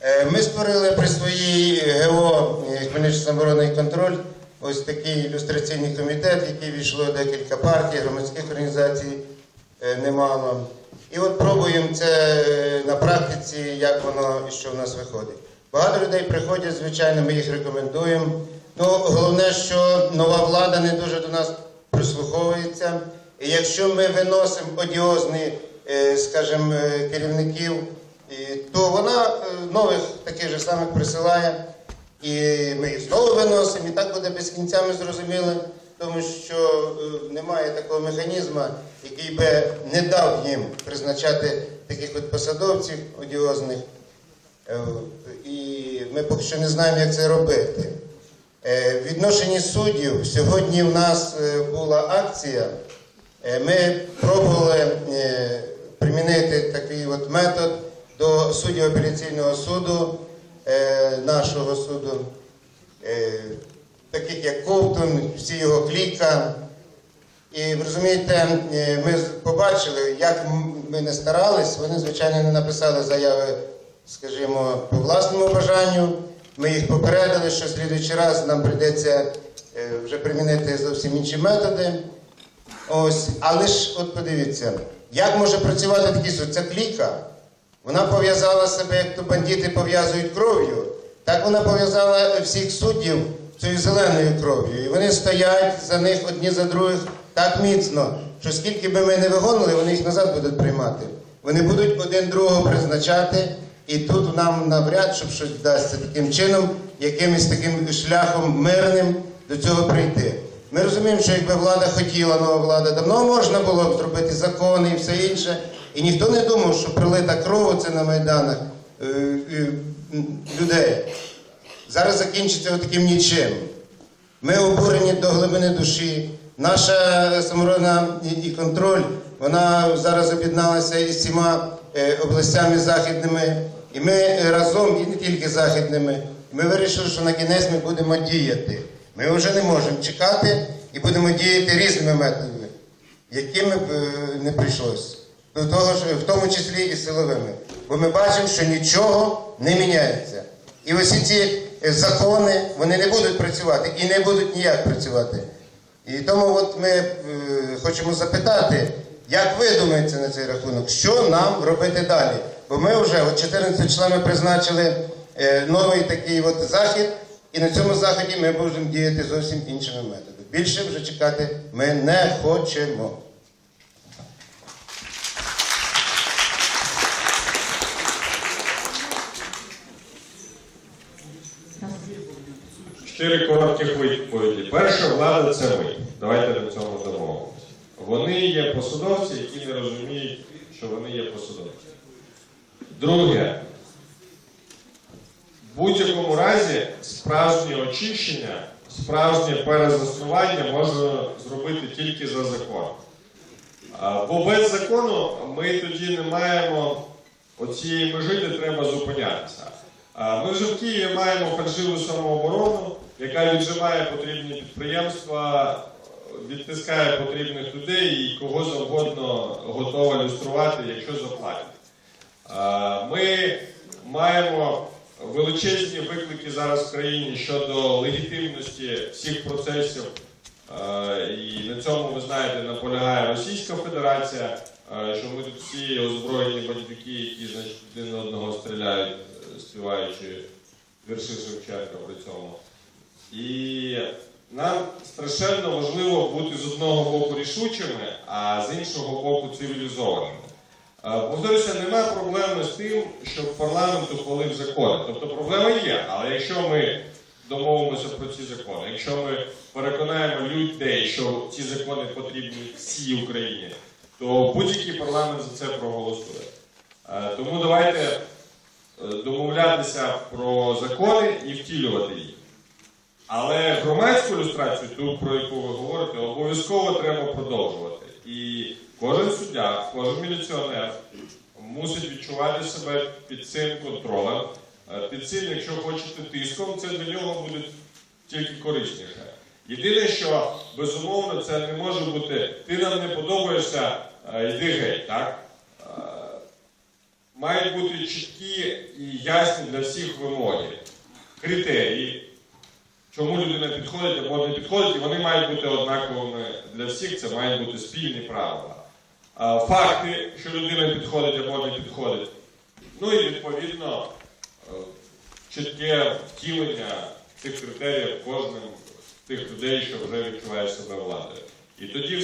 Е, Ми створили при своїй ГО е, Хмельничний самооборонний контроль ось такий ілюстраційний комітет, в який війшло декілька партій, громадських організацій е, немало. І от пробуємо це на практиці, як воно і що в нас виходить. Багато людей приходять, звичайно, ми їх рекомендуємо. Ну, головне, що нова влада не дуже до нас прислуховується. І якщо ми виносимо одіозні, скажімо, керівників, то вона е, нових таких же самих присилає. І ми їх знову виносимо, і так буде без кінця, ми зрозуміли, тому що е, немає такого механізму, який би не дав їм призначати таких от посадовців одіозних. Е, І ми поки що не знаємо, як це робити. В відношенні суддів сьогодні в нас була акція. Ми пробували примінити такий от метод до суддів апеляційного суду, е, нашого суду, е, таких як Ковтун, всі його кліка. І розумієте, е, ми побачили, як ми не старались, вони, звичайно, не написали заяви, скажімо, по власному бажанню. Ми їх попередили, що в слідуючий раз нам прийдеться вже примінити зовсім інші методи. Ось, але ж от подивіться, як може працювати такий суд? Це кліка. Вона пов'язала себе, як то бандити пов'язують кров'ю. Так вона пов'язала всіх суддів цією зеленою кров'ю. І вони стоять за них одні за других так міцно, що скільки би ми не вигонили, вони їх назад будуть приймати. Вони будуть один другого призначати, і тут нам навряд, щоб щось вдасться таким чином, якимось таким шляхом мирним до цього прийти. Ми розуміємо, що якби влада хотіла, нова влада, давно можна було б зробити закони і все інше. І ніхто не думав, що прилита кров це на майданах е, е, людей. Зараз закінчиться таким нічим. Ми обурені до глибини душі. Наша саморобна і, контроль, вона зараз об'єдналася із всіма е, областями західними. І ми разом, і не тільки західними, ми вирішили, що на кінець ми будемо діяти. Ми вже не можемо чекати і будемо діяти різними методами, якими б е, не прийшлося. В тому числі і силовими. Бо ми бачимо, що нічого не міняється. І ось ці е, закони вони не будуть працювати і не будуть ніяк працювати. І тому от ми е, хочемо запитати, як ви думаєте на цей рахунок, що нам робити далі? Бо ми вже от 14 числа ми призначили новий такий от захід, і на цьому заході ми будемо діяти зовсім іншими методами. Більше вже чекати ми не хочемо. Чотири коротких відповіді. Перша влада це ми. Давайте на цьому домовимося. Вони є посадовці, які не розуміють, що вони є посадовці. Друге, будь-якому разі справжнє очищення, справжнє перезаснування можна зробити тільки за законом. Бо без закону ми тоді не маємо оцієї межі, де треба зупинятися. Ми вже в Києві маємо фальшиву самооборону, яка віджимає потрібні підприємства, відтискає потрібних людей і кого завгодно готова люструвати, якщо заплатять. Ми маємо величезні виклики зараз в країні щодо легітимності всіх процесів. Е, І на цьому, ви знаєте, наполягає Російська Федерація, е, що ми тут всі озброєні бандюки, які значить, один одного стріляють, е, співаючи вірші Шевченка при цьому. І нам страшенно важливо бути з одного боку рішучими, а з іншого боку цивілізованими. Е, Повторюся, немає проблеми з тим, щоб парламент ухвалив закони. Тобто проблема є, але якщо ми домовимося про ці закони, якщо ми переконаємо людей, що ці закони потрібні всій Україні, то будь-який парламент за це проголосує. Е, Тому давайте е, домовлятися про закони і втілювати їх. Але громадську ілюстрацію, ту, про яку ви говорите, обов'язково треба продовжувати. І кожен суддя, кожен міліціонер мусить відчувати себе під цим контролем, е, під цим, якщо хочете, тиском, це для нього буде тільки корисніше. Єдине, що безумовно це не може бути, ти нам не подобаєшся, е, йди геть, так? Е, мають бути чіткі і ясні для всіх вимоги, критерії, чому людина підходить або не підходить, і вони мають бути однаковими для всіх, це мають бути спільні правила. Факти, що людина підходить або не підходить. Ну і відповідно е, чітке втілення цих критеріїв кожним з тих людей, що вже відчуває себе владою. І тоді